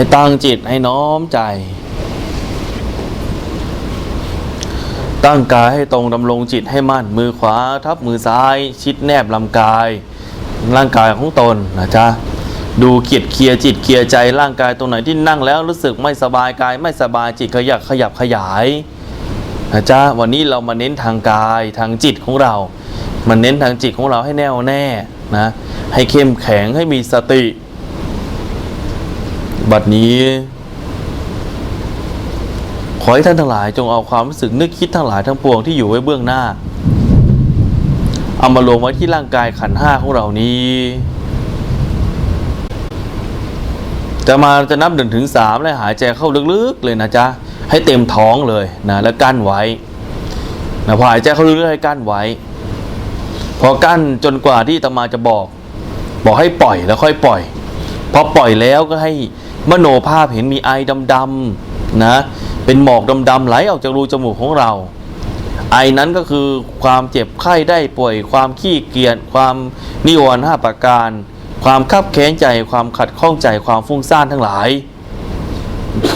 ให้ตั้งจิตให้น้อมใจ ตั้งกายให้ตรงดำรงจิตให้มั่น มือขวาทับมือซ้าย ชิดแนบลำกาย ร่างกายของตนนะจ๊ะดูเกียดเคลียจิตเคลียใจร่างกายตรงไหนที่นั่งแล้วรู้สึกไม่สบายกาย ไม่สบายจิตขยับขยับขยายนะจ๊ะวันนี้เรามาเน้นทางกายทางจิตของเรา มันเน้นทางจิตของเราให้แน่วแน่นะให้เข้มแข็งให้มีสติ บัดนี้ ขอให้ท่านทั้งหลายจงเอาความรู้สึกนึกคิดทั้งหลายทั้งปวงที่อยู่ไว้เบื้องหน้า เอามาลงไว้ที่ร่างกายขันห้าของเรานี้ จะมาจะนับหนึ่งถึงสามแล้วหายใจเข้าลึกๆเลยนะจ๊ะ ให้เต็มท้องเลยนะแล้วกั้นไว้นะพอหายใจเข้าลึกๆให้กั้นไว้ พอกั้นจนกว่าที่ตมาจะบอก บอกให้ปล่อยแล้วค่อยปล่อยพอปล่อยแล้วก็ให้ มโนภาพเห็นมีไอดำๆนะเป็นหมอกดำๆไหลออกจากรูจมูกของเรา ไอนั้นก็คือความเจ็บไข้ได้ป่วย ความขี้เกียจความนิวรณ์ห้าประการ ความคับแค้นใจ ความขัดข้องใจความฟุ้งซ่านทั้งหลาย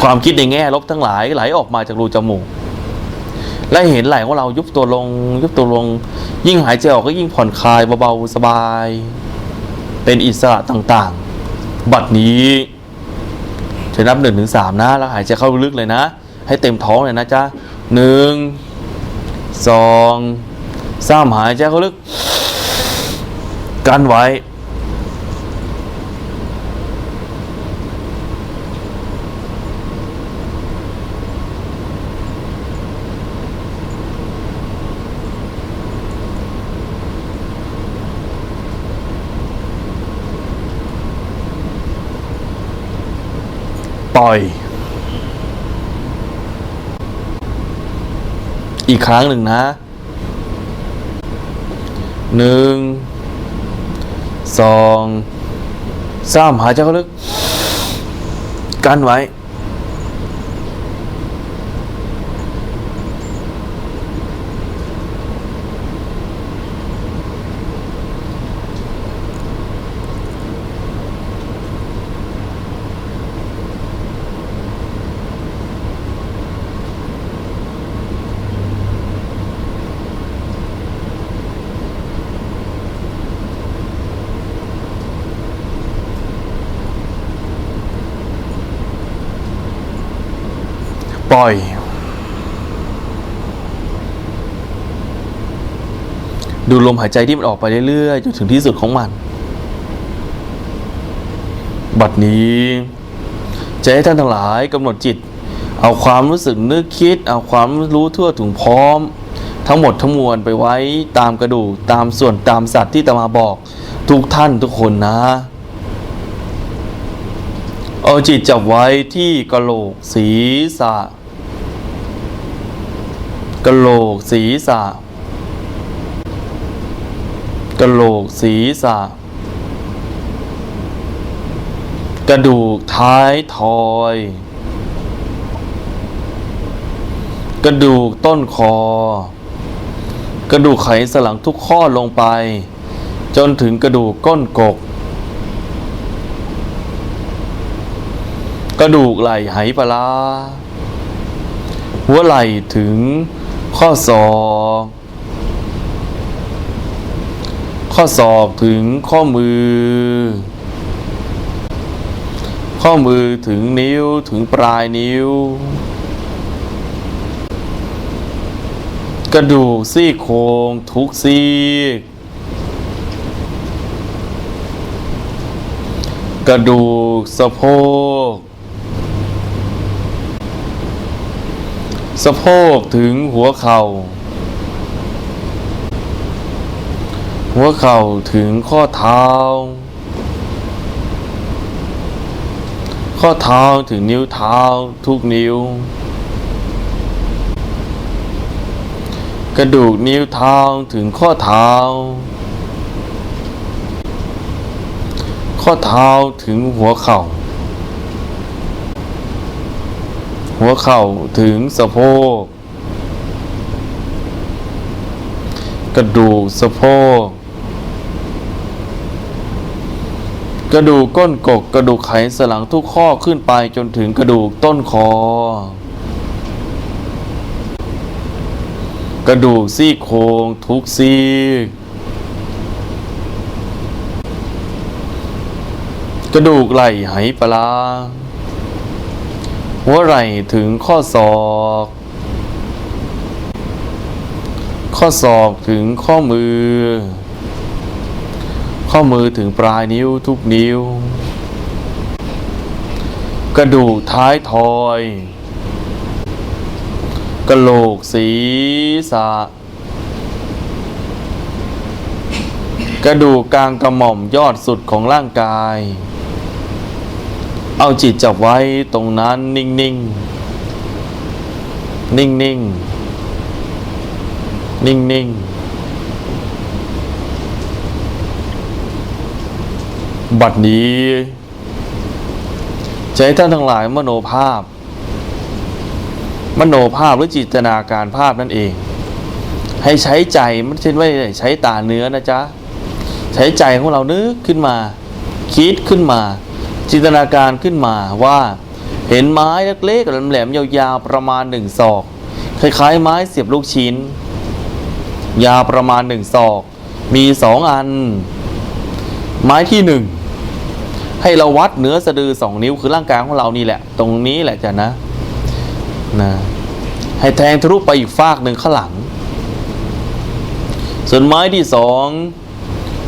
ความคิดในแง่ลบทั้งหลายไหลออกมาจากรูจมูกและเห็นไหลของเรายุบตัวลง ยุบตัวลง ยิ่งหายใจออกก็ยิ่งผ่อนคลายเบาๆสบาย เป็นอิสระต่างๆ บัดนี้ จะนับหนึ่งถึงสามนะแล้วหายใจเข้าลึกเลยนะ ให้เต็มท้องเลยนะจ๊ะหนึ่งสองสามหายใจเข้าลึก กันไว้ อย อีกครั้งหนึ่งนะหนึ่งสองสามหายใจเข้าลึก กันไว้ ปล่อย ดูลมหายใจที่มันออกไปเรื่อยๆจนถึงที่สุดของมัน บัดนี้จะให้ท่านทั้งหลายกำหนดจิต เอาความรู้สึกนึกคิด เอาความรู้ทั่วถึงพร้อม ทั้งหมดทั้งมวลไปไว้ตามกระดูกตามส่วนตามสัตว์ที่ตมาบอกทุกท่านทุกคนนะ เอาจิตจับไว้ที่กระโหลกศีรษะ กระโหลกศีรษะกระโหลกศีรษะ กระดูกท้ายทอย กระดูกต้นคอ กระดูกไขสันหลังทุกข้อลงไป จนถึงกระดูกก้นกบกระดูกไหล่ไหปลาร้าหัวไหล่ถึง ข้อศอกข้อศอกถึงข้อมือ ข้อมือถึงนิ้วถึงปลายนิ้ว กระดูกซี่โครงทุกซี่กกระดูกสะโพก สะโพกถึงหัวเข่า หัวเข่าถึงข้อเท้า ข้อเท้าถึงนิ้วเท้าทุกนิ้ว กระดูกนิ้วเท้าถึงข้อเท้า ข้อเท้าถึงหัวเข่า หัวเข่าถึงสะโพก กระดูกสะโพก กระดูกก้นกก กระดูกไขสันหลังทุกข้อขึ้นไปจนถึงกระดูกต้นคอ กระดูกซี่โครงทุกซี่กระดูกไหล่ไหปลา หัวไหล่ถึงข้อศอก ข้อศอกถึงข้อมือ ข้อมือถึงปลายนิ้วทุกนิ้ว กระดูกท้ายทอย กระโหลกศีรษะ กระดูกกลางกระหม่อมยอดสุดของร่างกาย เอาจิตจับไว้ตรงนั้นนิ่งๆ นิ่งๆ นิ่งๆ บัดนี้จะให้ท่านทั้งหลายมโนภาพ มโนภาพหรือจินตนาการภาพนั่นเอง ให้ใช้ใจไม่ใช่ไม่ได้ใช้ตาเนื้อนะจ๊ะ ใช้ใจของเรานึกขึ้นมา คิดขึ้นมา จินตนาการขึ้นมาว่า เห็นไม้เล็กๆแหลมๆยาวๆประมาณหนึ่งศอก คล้ายๆ ไม้เสียบลูกชิ้น ยาวประมาณหนึ่งศอก มีสองอัน ไม้ที่หนึ่งให้เราวัดเนื้อสะดือสองนิ้วคือร่างกายของเรานี่แหละ ตรงนี้แหละจ้ะนะนะให้แทงทะลุไปอีกฟากหนึ่งข้างหลัง ส่วนไม้ที่สอง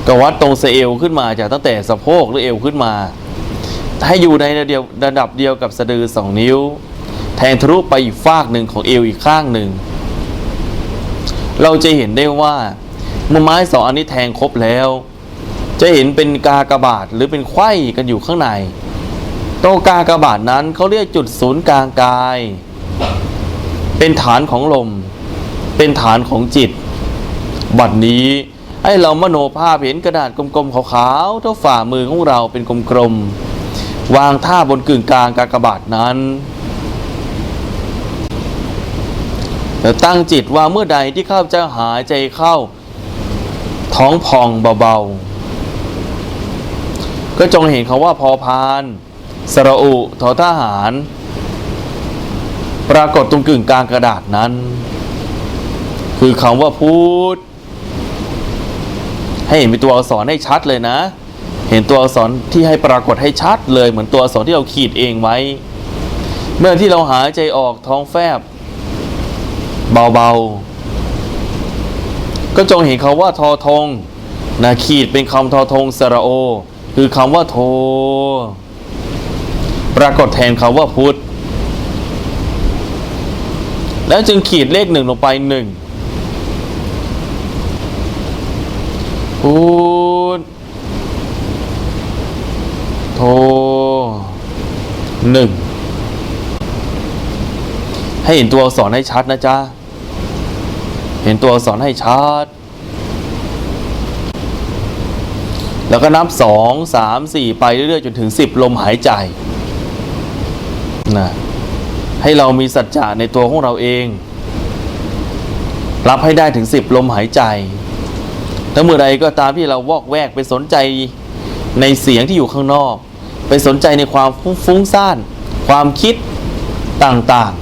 ก็วัดตรงสะเอวขึ้นมาจากตั้งแต่สะโพกหรือเอวขึ้นมา ให้อยู่ในระดับระดับเดียวกับสะดือสองนิ้ว แทงทะลุไปอีกฟากหนึ่งของเอวอีกข้างหนึ่ง เราจะเห็นได้ว่ามือไม้สองอันนี้แทงครบแล้ว จะเห็นเป็นกากระบาทหรือเป็นไข้กันอยู่ข้างในตรงกากบาทนั้นเขาเรียกจุดศูนย์กลางกาย เป็นฐานของลม เป็นฐานของจิต บัดนี้ให้เรามโนภาพเห็นกระดาษกลมๆขาวๆเท่าฝ่ามือของเราเป็นกลมๆ วางท่าบนกึ่งกลางกากบาทนั้นแล้วตั้งจิตว่าเมื่อใดที่ข้าพเจ้าหายใจเข้า ท้องพองเบาๆ ก็จงเห็นคาว่าพอพาน สระอุทอทหาร ปรากฏตรงกึ่งกลางกระดาษนั้น คือคำว่าพูด ให้เห็นเป็นตัวอักษรให้ชัดเลยนะ เห็นตัวอักษรที่ให้ปรากฏให้ชัดเลยเหมือนตัวอักษรที่เราขีดเองไว้ เมื่อที่เราหายใจออกท้องแฟบ เบาๆ ก็จงเห็นคำว่าทอทงนะขีดเป็นคำทอทงสระโอ คือคำว่าโท ปรากฏแทนคำว่าพุทธแล้วจึงขีดเลขหนึ่งลงไปหนึ่งพุทธโท หนึ่งให้เห็นตัวอักษรให้ชัดนะจ๊ะ เห็นตัวอักษรให้ชัด แล้วก็นับสองสามสี่ไปเรื่อยๆ จนถึงสิบลมหายใจนะให้เรามีสัจจะในตัวของเราเอง รับให้ได้ถึงสิบลมหายใจถ้าเมื่อใดก็ตามที่เราวอกแวกไปสนใจในเสียงที่อยู่ข้างนอก ไปสนใจในความฟุ้งซ่าน ความคิดต่าง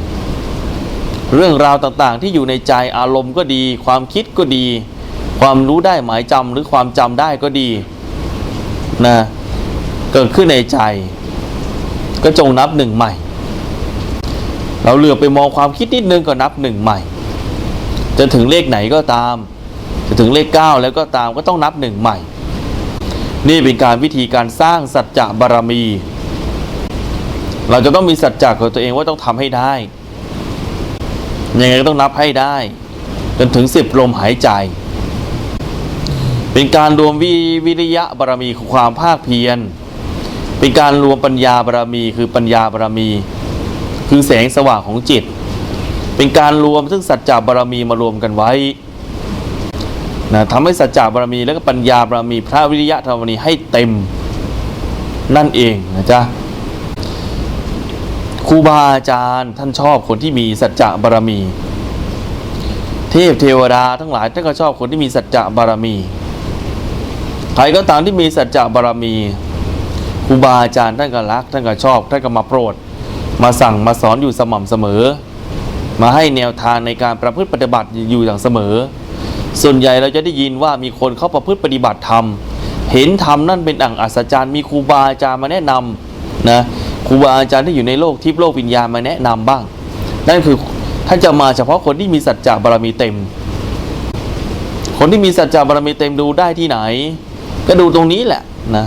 ๆ เรื่องราวต่างๆ ที่อยู่ในใจอารมณ์ก็ดี ความคิดก็ดี ความรู้ได้หมายจำหรือความจำได้ก็ดีนะเกิดขึ้นในใจ ก็จงนับหนึ่งใหม่ เราเหลือไปมองความคิดนิดนึงก็นับหนึ่งใหม่ จะถึงเลขไหนก็ตาม จะถึงเลขเก้าแล้วก็ตามก็ต้องนับหนึ่งใหม่ นี่เป็นการวิธีการสร้างสัจจะบารมี เราจะต้องมีสัจจะของตัวเองว่าต้องทำให้ได้ยังไงก็ต้องนับให้ได้ จนถึงสิบลมหายใจ เป็นการรวมวิวิริยะบารมีคือความภาคเพียร เป็นการรวมปัญญาบารมีคือปัญญาบารมี คือแสงสว่างของจิต เป็นการรวมซึ่งสัจจะบารมีมารวมกันไว้ นะทำให้สัจจะบารมีแล้วก็ปัญญาบารมีพระวิริยะธรรมนีให้เต็มนั่นเองนะจ๊ะครูบาอาจารย์ท่านชอบคนที่มีสัจจะบารมี เทพเทวดาทั้งหลายท่านก็ชอบคนที่มีสัจจะบารมี ใครก็ตามที่มีสัจจะบารมีครูบาอาจารย์ท่านก็รักท่านก็ชอบท่านก็มาโปรด มาสั่งมาสอนอยู่สม่ำเสมอ มาให้แนวทางในการประพฤติปฏิบัติอยู่อย่างเสมอ ส่วนใหญ่เราจะได้ยินว่ามีคนเข้าประพฤติปฏิบัติธรรม เห็นธรรมนั่นเป็นอังอัศจรรย์มีครูบาอาจารย์มาแนะนำนะครูบาอาจารย์ที่อยู่ในโลกทิพย์โลกวิญญาณมาแนะนำบ้าง นั่นคือท่านจะมาเฉพาะคนที่มีสัจจะบารมีเต็ม คนที่มีสัจจะบารมีเต็มดูได้ที่ไหน ก็ดูตรงนี้แหละนะ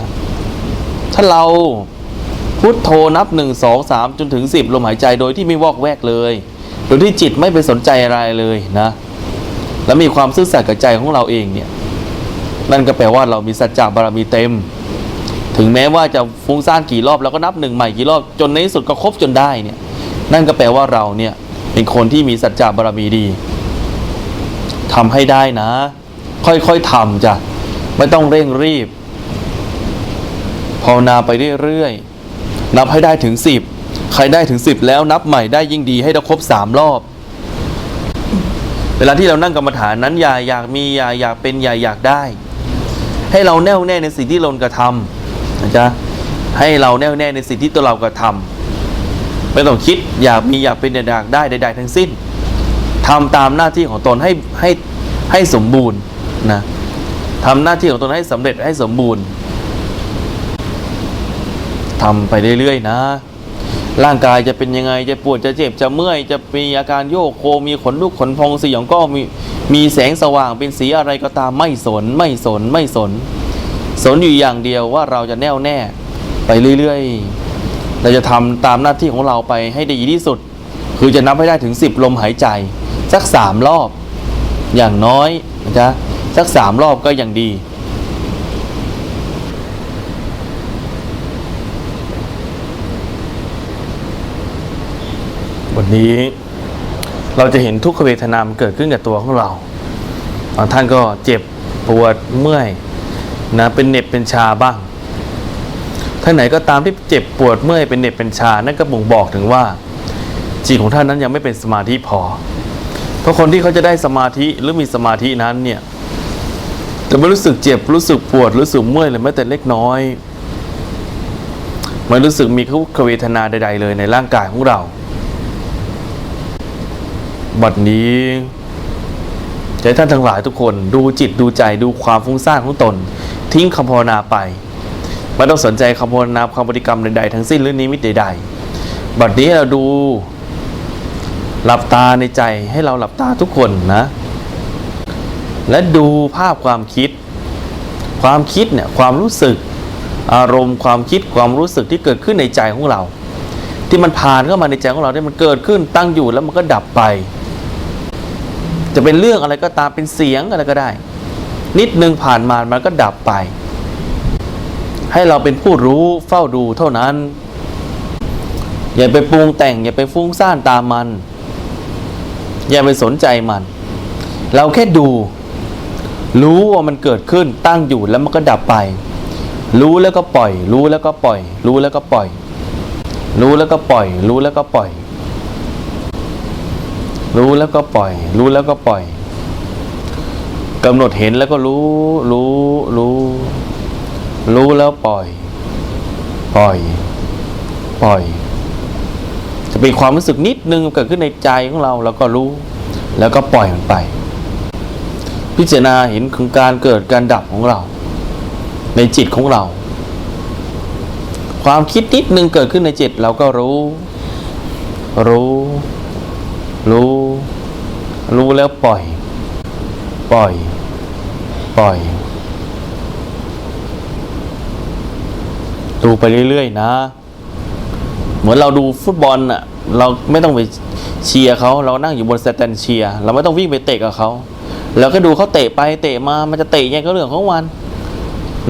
ถ้าเราพุทโธนับหนึ่งสองสามจนถึงสิบลมหายใจโดยที่ไม่วอกแวกเลย โดยที่จิตไม่ไปสนใจอะไรเลยนะ แล้วมีความซื่อสัตย์กับใจของเราเองเนี่ยนั่นก็แปลว่าเรามีสัจจะบารมีเต็ม ถึงแม้ว่าจะฟุ้งซ่านกี่รอบเราก็นับหนึ่งใหม่กี่รอบจนในที่สุดก็ครบจนได้เนี่ยนั่นก็แปลว่าเราเนี่ยเป็นคนที่มีสัจจะบารมีดีทำให้ได้นะ ค่อยๆทำจ้ะไม่ต้องเร่งรีบภาวนาไปเรื่อยๆนับให้ได้ถึงสิบใครได้ถึงสิบแล้วนับใหม่ได้ยิ่งดีให้ได้ครบสามรอบ เวลาที่เรานั่งกรรมฐานนั้นอย่าอยากมีอย่าอยากเป็นอย่าอยากได้ ให้เราแน่วแน่ในสิ่งที่เรากระทำนะจ๊ะให้เราแน่วแน่ในสิ่งที่ตัวเรากระทำไม่ต้องคิดอยากมีอยากเป็นอยากได้ใด ๆ ทั้งสิ้นทำตามหน้าที่ของตนให้ให้ให้สมบูรณ์นะทำหน้าที่ของตนให้สำเร็จให้สมบูรณ์ทำไปเรื่อยๆนะ ร่างกายจะเป็นยังไงจะปวดจะเจ็บจะเมื่อยจะมีอาการโยกโคมีขนลุกขนพองสยองก็มีมีแสงสว่างเป็นสีอะไรก็ตามไม่สนไม่สนไม่สน สนอยู่อย่างเดียวว่าเราจะแน่วแน่ ไปเรื่อยๆ เราจะทำตามหน้าที่ของเราไปให้ดีที่สุด คือจะนับให้ได้ถึง 10 ลมหายใจ สักสามรอบ อย่างน้อยนะจ๊ะสักสามรอบก็ยังดี วันนี้เราจะเห็นทุกขเวทนามเกิดขึ้นกับตัวของเราบางท่านก็เจ็บปวดเมื่อยนะเป็นเหน็บเป็นชาบ้างท่านไหนก็ตามที่เจ็บปวดเมื่อยเป็นเหน็บเป็นชานั่นก็บ่งบอกถึงว่า จิตของท่านนั้นยังไม่เป็นสมาธิพอ เพราะคนที่เขาจะได้สมาธิหรือมีสมาธินั้นเนี่ยจะไม่รู้สึกเจ็บรู้สึกปวดรู้สึกเมื่อยเลยแม้แต่เล็กน้อยไม่รู้สึกมีทุกขเวทนาใด ๆ เลยในร่างกายของเรา บัดนี้ใจท่านทั้งหลายทุกคนดูจิตดูใจดูความฟุ้งซ่านของตน ทิ้งคำภาวนาไปไม่ต้องสนใจคำภาวนาความบริกรรมใดๆทั้งสิ้นหรือนิมิตใดๆบัดนี้เราดูหลับตาในใจให้เราหลับตาทุกคนนะ และดูภาพความคิด ความคิดเนี่ยความรู้สึก อารมณ์ความคิดความรู้สึกที่เกิดขึ้นในใจของเรา ที่มันผ่านเข้ามาในใจของเราที่มันเกิดขึ้นตั้งอยู่แล้วมันก็ดับไป จะเป็นเรื่องอะไรก็ตามเป็นเสียงอะไรก็ได้ นิดนึงผ่านมามันก็ดับไป ให้เราเป็นผู้รู้เฝ้าดูเท่านั้น อย่าไปปรุงแต่ง อย่าไปฟุ้งซ่านตามมัน อย่าไปสนใจมัน เราแค่ดู รู้ว่ามันเกิดขึ้นตั้งอยู่แล้วมันก็ดับไป รู้แล้วก็ปล่อย รู้แล้วก็ปล่อย รู้แล้วก็ปล่อย รู้แล้วก็ปล่อย รู้แล้วก็ปล่อย รู้แล้วก็ปล่อย รู้แล้วก็ปล่อยกำหนดเห็นแล้วก็รู้ รู้ รู้ รู้แล้วปล่อย ปล่อย ปล่อย จะเป็นความรู้สึกนิดนึงเกิดขึ้นในใจของเราแล้วก็รู้ แล้วก็ปล่อยมันไป พิจารณาเห็นของการเกิดการดับของเรา ในจิตของเรา ความคิดนิดนึงเกิดขึ้นในจิตเราก็รู้ รู้ รู้ รู้แล้วปล่อย ปล่อย ปล่อย ดูไปเรื่อยๆนะ เหมือนเราดูฟุตบอลน่ะเราไม่ต้องไปเชียร์เขาเรานั่งอยู่บนสแตนเชียร์เราไม่ต้องวิ่งไปเตะกับเขาเราก็ดูเขาเตะไปเตะมามันจะเตะยังไงก็เรื่องของมัน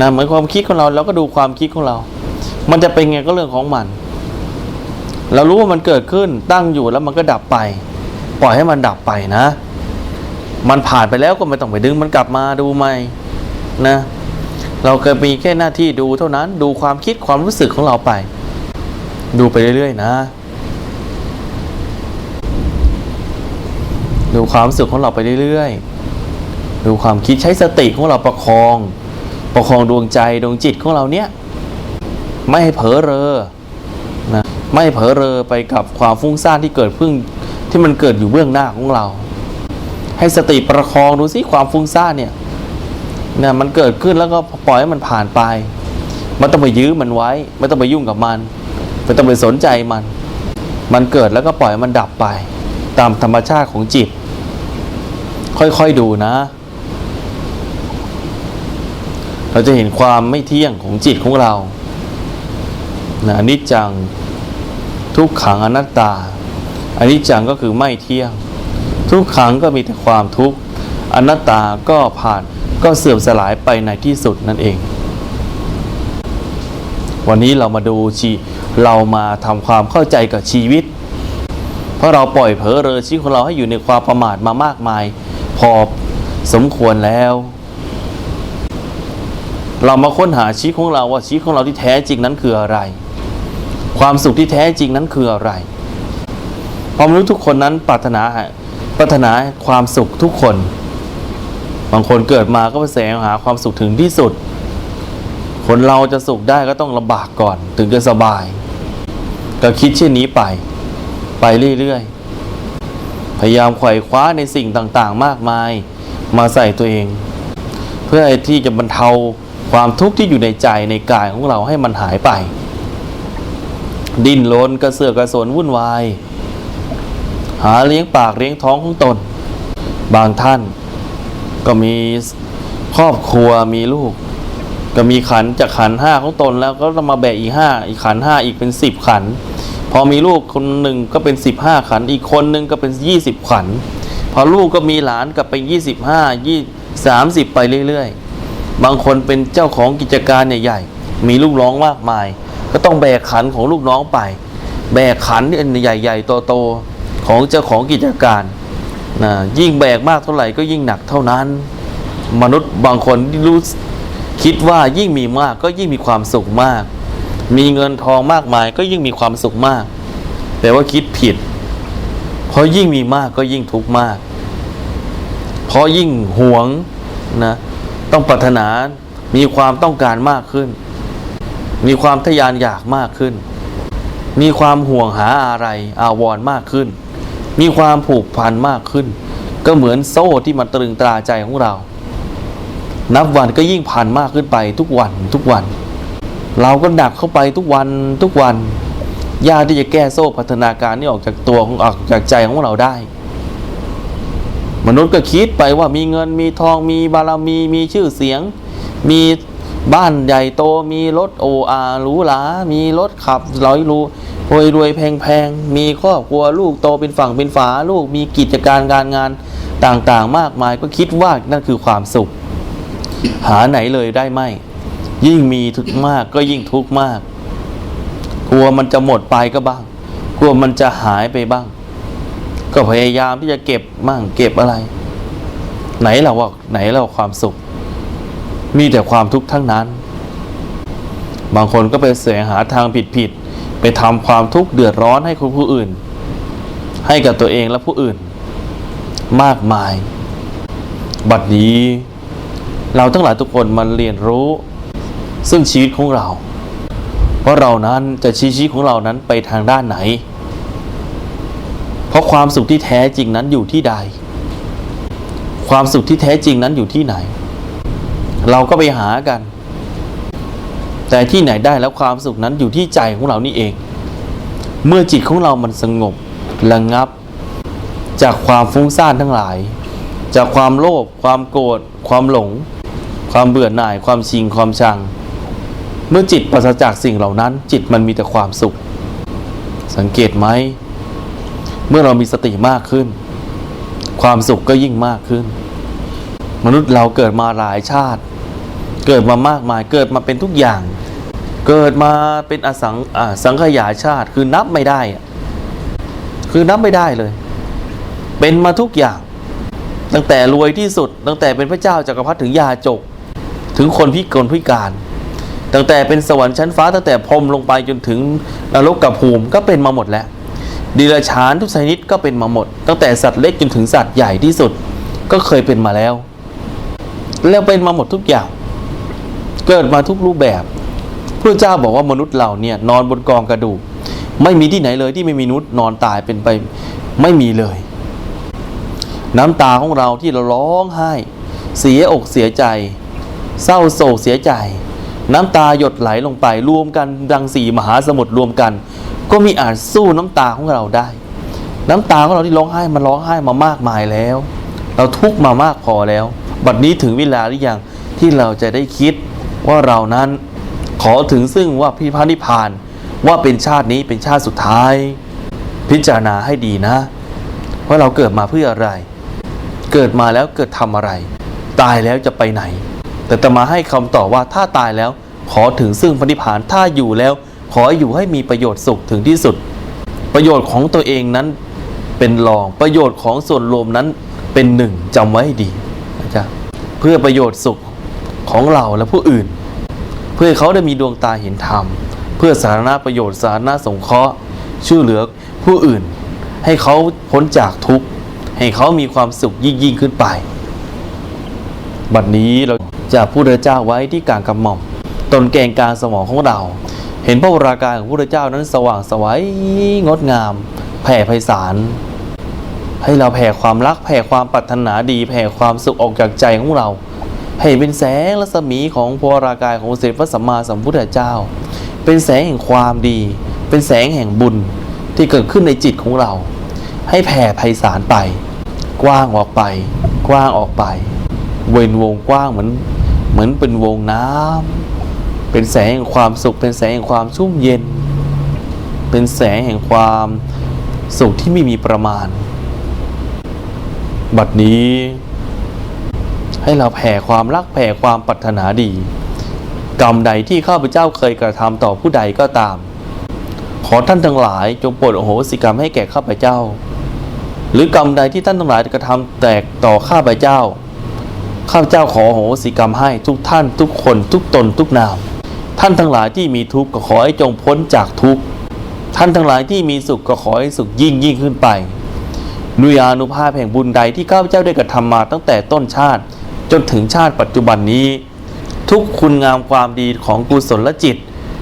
นะเหมือนความคิดของเราเราก็ดูความคิดของเรา มันจะเป็นไงก็เรื่องของมัน เรารู้ว่ามันเกิดขึ้นตั้งอยู่แล้วมันก็ดับไป ปล่อยให้มันดับไปนะ มันผ่านไปแล้วก็ไม่ต้องไปดึงมันกลับมาดูใหม่นะ เราเคยมีแค่หน้าที่ดูเท่านั้นดูความคิดความรู้สึกของเราไป ดูไปเรื่อยๆนะ ดูความรู้สึกของเราไปเรื่อยๆดูความคิดใช้สติของเราประคอง ประคองดวงใจดวงจิตของเราเนี้ยไม่ให้เผลอเรอนะไม่ให้เผลอเรอไปกับความฟุ้งซ่านที่เกิดพึ่ง ที่มันเกิดอยู่เบื้องหน้าของเรา ให้สติประคองดูสิความฟุ้งซ่านเนี่ยเนี่ยมันเกิดขึ้นแล้วก็ปล่อยให้มันผ่านไปไม่ต้องไปยื้อมันไว้ ไม่ต้องไปยุ่งกับมันไม่ต้องไปสนใจมัน มันเกิดแล้วก็ปล่อยมันดับไป ตามธรรมชาติของจิต ค่อยๆดูนะ เราจะเห็นความไม่เที่ยงของจิตของเรานะนิจจังทุกขังอนัตตา อันิจจังก็คือไม่เที่ยง ทุกขังก็มีแต่ความทุกข์อนัตตาก็ผ่านก็เสื่อมสลายไปในที่สุดนั่นเอง วันนี้เรามาดูชีเรามาทำความเข้าใจกับชีวิต เพราะเราปล่อยเผลอเรอชีวิตของเราให้อยู่ในความประมาทมามากมาย พอสมควรแล้ว เรามาค้นหาชีวิตของเราว่าชีวิตของเราที่แท้จริงนั้นคืออะไร ความสุขที่แท้จริงนั้นคืออะไร เพรามนุษย์ทุกคนนั้นปรารถนาปรารถนาความสุขทุกคน บางคนเกิดมาก็ไปแสวงหาความสุขถึงที่สุด คนเราจะสุขได้ก็ต้องลำบากก่อนถึงจะสบาย ก็คิดเช่นนี้ไป ไปเรื่อยๆ พยายามไขว่คว้าในสิ่งต่างๆ มากมาย มาใส่ตัวเอง เพื่อที่จะบรรเทาความทุกข์ที่อยู่ในใจในกายของเราให้มันหายไป ดิ้นรนกระเสือกกระสนวุ่นวาย หาเลี้ยงปากเลี้ยงท้องของตน บางท่านก็มีครอบครัวมีลูก ก็มีขันจากขันห้าของตนแล้วก็ต้องมาแบกอีกห้าอีกขันห้าอีกเป็นสิบขัน พอมีลูกคนหนึ่งก็เป็นสิบห้าขัน อีกคนหนึ่งก็เป็นยี่สิบขัน พอลูกก็มีหลานก็ไปยี่สิบห้ายี่สามสิบไปเรื่อยๆ บางคนเป็นเจ้าของกิจการใหญ่ๆมีลูกน้องมากมาย ก็ต้องแบกขันของลูกน้องไป แบกขันที่ใหญ่ๆโตๆ ของเจ้าของกิจการนะยิ่งแบกมากเท่าไหร่ก็ยิ่งหนักเท่านั้น มนุษย์บางคนที่รู้คิดว่ายิ่งมีมากก็ยิ่งมีความสุขมาก มีเงินทองมากมายก็ยิ่งมีความสุขมาก แต่ว่าคิดผิด เพราะยิ่งมีมากก็ยิ่งทุกข์มาก เพราะยิ่งหวงนะต้องปรารถนามีความต้องการมากขึ้น มีความทะยานอยากมากขึ้น มีความห่วงหาอะไรอาวรมากขึ้น มีความผูกพันมากขึ้น ก็เหมือนโซ่ที่มันตรึงตราใจของเรา นับวันก็ยิ่งพันมากขึ้นไปทุกวันทุกวัน เราก็หนักเข้าไปทุกวันทุกวัน ยากที่จะแก้โซ่พัฒนาการนี่ออกจากตัวของออกจากใจของเราได้ มนุษย์ก็คิดไปว่ามีเงินมีทองมีบารมีมีชื่อเสียง มีบ้านใหญ่โตมีรถโออาหรูหรามีรถขับร้อยรู รวยรวยแพงแพงมีครอบครัวลูกโตเป็นฝั่งเป็นฝาลูกมีกิจการการงานต่างๆ มากมายก็คิดว่านั่นคือความสุข หาไหนเลยได้ไหมยิ่งมีทุกมากก็ยิ่งทุกข์มาก กลัวมันจะหมดไปก็บ้าง กลัวมันจะหายไปบ้าง ก็พยายามที่จะเก็บมั่งเก็บอะไร ไหนเราว่าไหนเราความสุข มีแต่ความทุกข์ทั้งนั้น บางคนก็ไปแสวงหาทางผิดๆ ไปทำความทุกข์เดือดร้อนให้คนผู้อื่น ให้กับตัวเองและผู้อื่น มากมาย บัดนี้ เราทั้งหลายทุกคนมันเรียนรู้ ซึ่งชีวิตของเราว่าะเรานั้นจะชี้ชีวิตของเรานั้นไปทางด้านไหน เพราะความสุขที่แท้จริงนั้นอยู่ที่ใด ความสุขที่แท้จริงนั้นอยู่ที่ไหน เราก็ไปหากัน แต่ที่ไหนได้แล้วความสุขนั้นอยู่ที่ใจของเรานี่เอง เมื่อจิตของเรามันสงบระงับ จากความฟุ้งซ่านทั้งหลาย จากความโลภความโกรธความหลง ความเบื่อหน่ายความชิงความชัง เมื่อจิตปราศจากสิ่งเหล่านั้น จิตมันมีแต่ความสุข สังเกตไหมเมื่อเรามีสติมากขึ้น ความสุขก็ยิ่งมากขึ้น มนุษย์เราเกิดมาหลายชาติ เกิดมามากมาย เกิดมาเป็นทุกอย่าง เกิดมาเป็นอสังอสังขยาชาติ คือนับไม่ได้ คือนับไม่ได้เลย เป็นมาทุกอย่าง ตั้งแต่รวยที่สุด ตั้งแต่เป็นพระเจ้าจากักรพรรดิถึงยาจก ถึงคนพิกลพิการ ตั้งแต่เป็นสวรรค์ชั้นฟ้า ตั้งแต่พรมลงไปจนถึงนรกกับภูมิก็เป็นมาหมดแล้วดิลฉานทุกชนิดก็เป็นมาหมด ตั้งแต่สัตว์เล็กจนถึงสัตว์ใหญ่ที่สุด ก็เคยเป็นมาแล้ว แล้วเป็นมาหมดทุกอย่าง เกิดมาทุกรูปแบบพระเจ้าบอกว่ามนุษย์เราเนี่ยนอนบนกองกระดูก ไม่มีที่ไหนเลยที่ไม่มีมนุษย์นอนตายเป็นไปไม่มีเลย น้ำตาของเราที่เราร้องไห้ เสียอกเสียใจ เศร้าโศกเสียใจ น้ำตาหยดไหลลงไปรวมกันดังสี่มหาสมุทรรวมกัน ก็มีอาจสู้น้ำตาของเราได้ น้ำตาของเราที่ร้องไห้มันร้องไห้มามากมายแล้ว เราทุกข์มามากพอแล้ว บัดนี้ถึงเวลาหรือยังที่เราจะได้คิด ว่าเรานั้นขอถึงซึ่งว่าพิพานิพานว่าเป็นชาตินี้เป็นชาติสุดท้าย พิจารณาให้ดีนะ ว่าเราเกิดมาเพื่ออะไร เกิดมาแล้วเกิดทำอะไร ตายแล้วจะไปไหน แต่ตมาให้คำตอบว่าถ้าตายแล้วขอถึงซึ่งพระนิพพานถ้าอยู่แล้ว ขออยู่ให้มีประโยชน์สุขถึงที่สุด ประโยชน์ของตัวเองนั้นเป็นรองประโยชน์ของส่วนรวมนั้นเป็นหนึ่งจำไว้ให้ดีนะจ๊ะเพื่อประโยชน์สุข ของเราและผู้อื่น เพื่อให้เขาได้มีดวงตาเห็นธรรม เพื่อสาธารณประโยชน์สาธารณสงเคราะห์ช่วยเหลือผู้อื่น ให้เขาพ้นจากทุกข์ ให้เขามีความสุขยิ่งยิ่งขึ้นไป บัดนี้เราจะพูดเจ้าไว้ที่กลางกระหม่อม ตนแกงกลางสมองของเรา เห็นพระวราการของพระเจ้านั้นสว่างสวัยงดงาม แผ่ไพศาลให้เราแผ่ความรักแผ่ความปรารถนาดีแผ่ความสุขออกจากใจของเรา ให้เป็นแสงรัศมีของพระวรากายของเสด็จพระสัมมาสัมพุทธเจ้า เป็นแสงแห่งความดี เป็นแสงแห่งบุญที่เกิดขึ้นในจิตของเรา ให้แผ่ไพศาลไป กว้างออกไป กว้างออกไป เวนวงกว้างเหมือนเหมือนเป็นวงน้ำเป็นแสงแห่งความสุข เป็นแสงแห่งความชุ่มเย็น เป็นแสงแห่งความสุขที่ไม่มีประมาณ บัดนี้ ให้เราแผ่ความรักแผ่ความปรารถนาดี กรรมใดที่ข้าพเจ้าเคยกระทำต่อผู้ใดก็ตาม ขอท่านทั้งหลายจงโปรดโอโหสิกรรมให้แก่ข้าพเจ้า หรือกรรมใดที่ท่านทั้งหลายกระทำแตกต่อข้าพเจ้า ข้าพเจ้าขออโหสิกรรมให้ทุกท่านทุกคนทุกตนทุกนาม ท่านทั้งหลายที่มีทุกข์ก็ขอให้จงพ้นจากทุกข์ท่านทั้งหลายที่มีสุขก็ขอให้สุขยิ่งยิ่งขึ้นไปนุยานุภาพแห่งบุญใดที่ข้าพเจ้าได้กระทำมาตั้งแต่ต้นชาติ จนถึงชาติปัจจุบันนี้ ทุกคุณงามความดีของกุศลจิต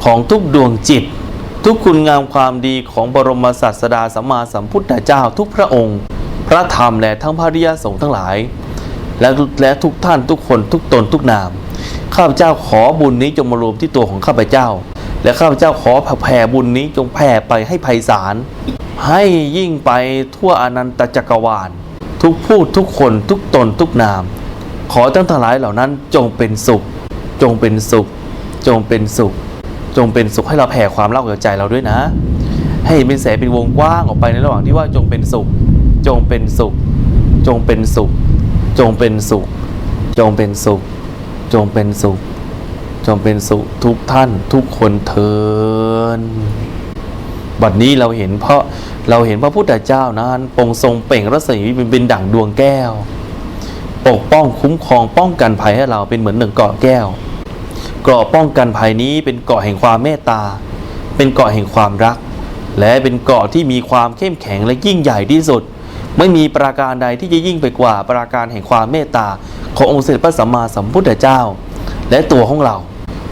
ของทุกดวงจิต ทุกคุณงามความดีของบรมศาสดาสัมมาสัมพุทธเจ้าทุกพระองค์ พระธรรมและทั้งพระริยสงฆ์ทั้งหลาย และและทุกท่านทุกคนทุกตนทุกนาม ข้าพเจ้าขอบุญนี้จงมารวมที่ตัวของข้าพเจ้า และข้าพเจ้าขอแผ่บุญนี้จงแผ่ไปให้ไพศาลให้ยิ่งไปทั่วอนันตจักรวาล ทุกผู้ทุกคนทุกตนทุกนาม ขอทั้งทั้งหลายเหล่านั้นจงเป็นสุข จงเป็นสุข จงเป็นสุข จงเป็นสุขให้เราแผ่ความรักออกจากใจเราด้วยนะ ให้เห็นเป็นแสเป็นวงกว้างออกไปในระหว่างที่ว่าจงเป็นสุข จงเป็นสุข จงเป็นสุข จงเป็นสุข จงเป็นสุข จงเป็นสุข จงเป็นสุขทุกท่านทุกคนเทินบัดนี้เราเห็นเพราะเราเห็นพระพุทธเจ้านั้นปรงทรงเป่งรัศมีเป็นดั่งดวงแก้ว ปกป้องคุ้มครองป้องกันภัยให้เราเป็นเหมือนหนึ่งเกาะแก้วเกราะป้องกันภัยนี้เป็นเกราะแห่งความเมตตา เป็นเกราะแห่งความรัก และเป็นเกราะที่มีความเข้มแข็งและยิ่งใหญ่ที่สุด ไม่มีประการใดที่จะยิ่งไปกว่าประการแห่งความเมตตา ขององค์เสด็จพระสัมมาสัมพุทธเจ้า และตัวของเรา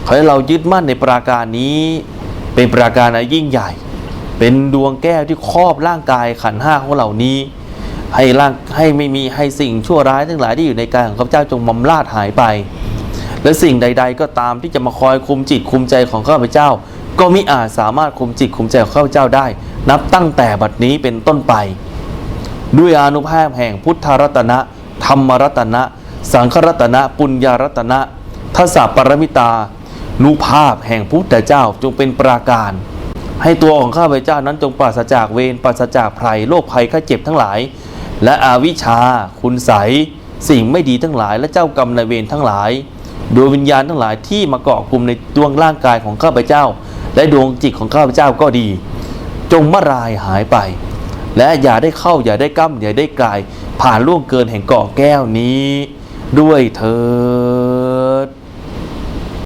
ขอให้เรายึดมั่นในประการนี้ เป็นประการอันยิ่งใหญ่ เป็นดวงแก้วที่ครอบร่างกายขันห้าของเหล่านี้ ให้ร่างให้ไม่มีให้สิ่งชั่วร้ายทั้งหลายที่อยู่ในกายของข้าพเจ้าจงมำลาดหายไป และสิ่งใด ๆ ก็ตามที่จะมาคอยคุมจิตคุมใจของข้าพเจ้า ก็มิอาจสามารถคุมจิตคุมใจของข้าพเจ้าได้ นับตั้งแต่บัดนี้เป็นต้นไป ด้วยอนุภาพแห่งพุทธรัตนะ ธรรมรัตนะ สังฆรัตนะ ปุญญารัตนะทัสสะปรมิตานุภาพแห่งพุทธเจ้าจงเป็นปราการให้ตัวของข้าพเจ้านั้นจงปราศจากเวรปราศจากภัยโรคภัยข้าเจ็บทั้งหลาย และอาวิชชา คุณใสสิ่งไม่ดีทั้งหลาย และเจ้ากรรมนายเวรทั้งหลายดวงวิญญาณทั้งหลายที่มาเกาะกลุ่มในดวงร่างกายของข้าพเจ้า และดวงจิตของข้าพเจ้าก็ดี จงมารายหายไป และอย่าได้เข้าอย่าได้ก้ำอย่าได้กลาย ผ่านล่วงเกินแห่งเกาะแก้วนี้ ด้วยเธอญ